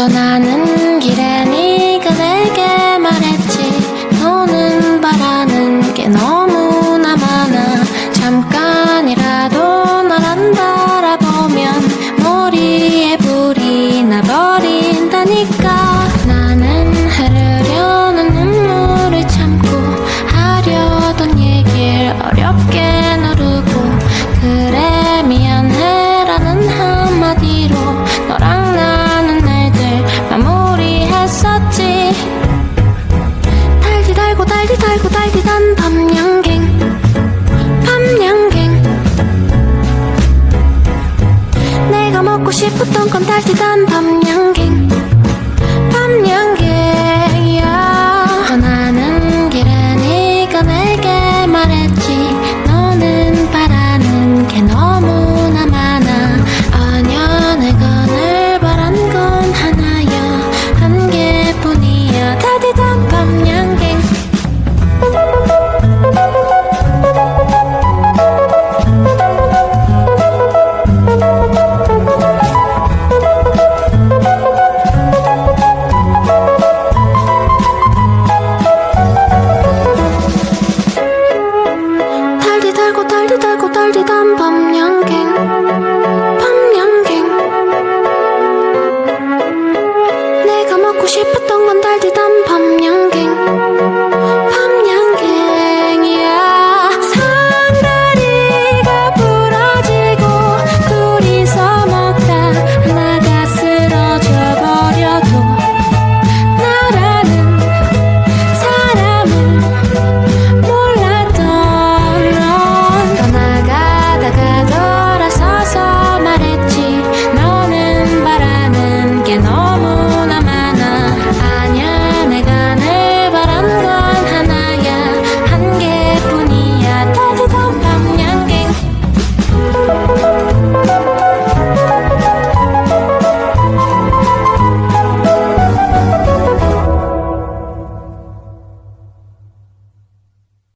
떠나는 길에 네가 내게 말했지. 너는 바라는 게너 싶었던 건 달디단 밤 양갱. 널디던 밤양갱 밤양갱 내가 먹고 싶었던 건 달디던